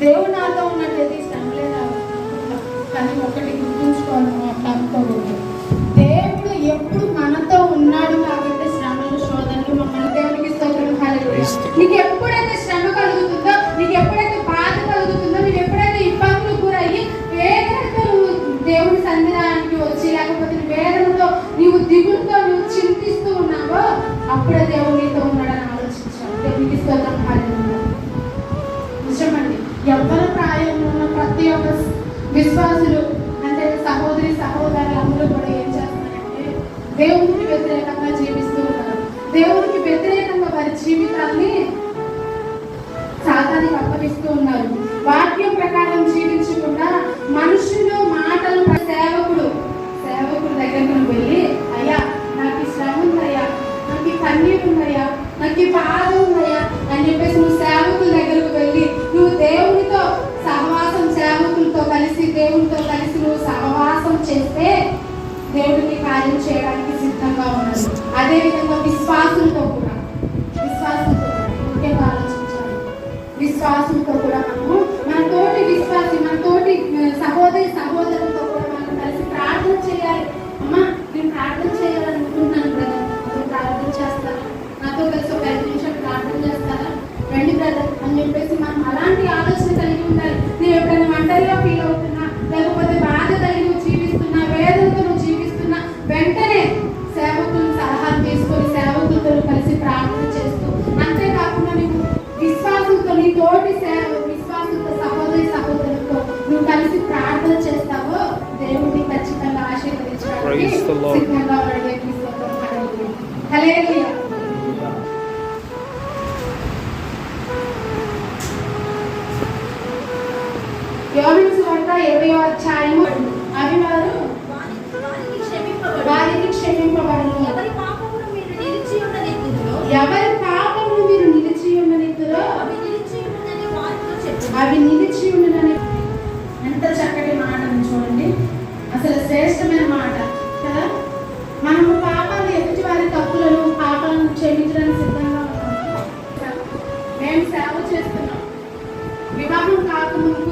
దేవుడు నాతో ఉన్నట్లయితే ఈ శ్రమలే రావు కానీ ఒకటి గుర్తుంచుకోవాలి అనుకోకూడదు. దేవుడు ఎప్పుడు మనతో ఉన్నాడు కాబట్టి శ్రమలు శోధనలు మమ్మల్ని దేవునికి స్తోత్రం. నీకు ఎప్పుడైతే శ్రమ కలుగుతుందో నీకు ఎప్పుడైతే బాధ కలుగుతుందో నీకు ఎప్పుడైతే ఇబ్బందులు గురయ్యి వేదనతో నువ్వు దేవుని సన్నిధానానికి వచ్చి లేకపోతే వేదనతో నీవు దిగులతో నువ్వు చింతిస్తూ ఉన్నావో అప్పుడే దేవుడు నీతో ఉన్నాడని ఆలోచించావు దేవునికి స్తోత్రం. హల్లెలూయా. ప్రాయంలో ఉన్న ప్రతి ఒక్క విశ్వాసులు అంటే సహోదరి సహోదరులు అందరూ కూడా ఏం చేస్తున్నారంటే దేవునికి వ్యతిరేకంగా జీవిస్తూ ఉన్నారు. దేవునికి వ్యతిరేకంగా వారి జీవితాన్ని సాతానికి అప్పగిస్తూ ఉన్నారు. వాక్యం ప్రకారం జీవించకుండా మనుషులు మాటలు సేవకుడు సేవకుడు దగ్గరకు వెళ్ళి అయ్యా నాకు ఈ శ్రమ ఉందయ్యా నాకు ఈ కన్నీరు ఉందయ్యా నాకు ఈ బాధ చేస్తే దేవుడికి కార్యం చేయడానికి సిద్ధంగా ఉన్నాడు. అదే విధంగా కూడా. విశ్వాసంతో కూడా. ముఖ్యంగా ఆలోచించాలి? విశ్వాసంతో కూడా మనము మన తోటి విశ్వాసి మన తోటి సహోదరి సహోదరులతో కూడా మనం కలిసి ప్రార్థన చేయాలి. అమ్మా నేను ప్రార్థన చేయాలనుకుంటున్నాను బ్రదర్ నేను ప్రార్థన చేస్తారా నాతో కలిసి ఒక ఐదు నిమిషాలు ప్రార్థన చేస్తారా? రండి బ్రదర్ అని చెప్పేసి praise the Lord. హల్లెలూయా యోహాను అధ్యాయము అవి వారు వారికి క్షమింపబడును ఎవరి మీరు నిలిచి ఎవరి Thank you.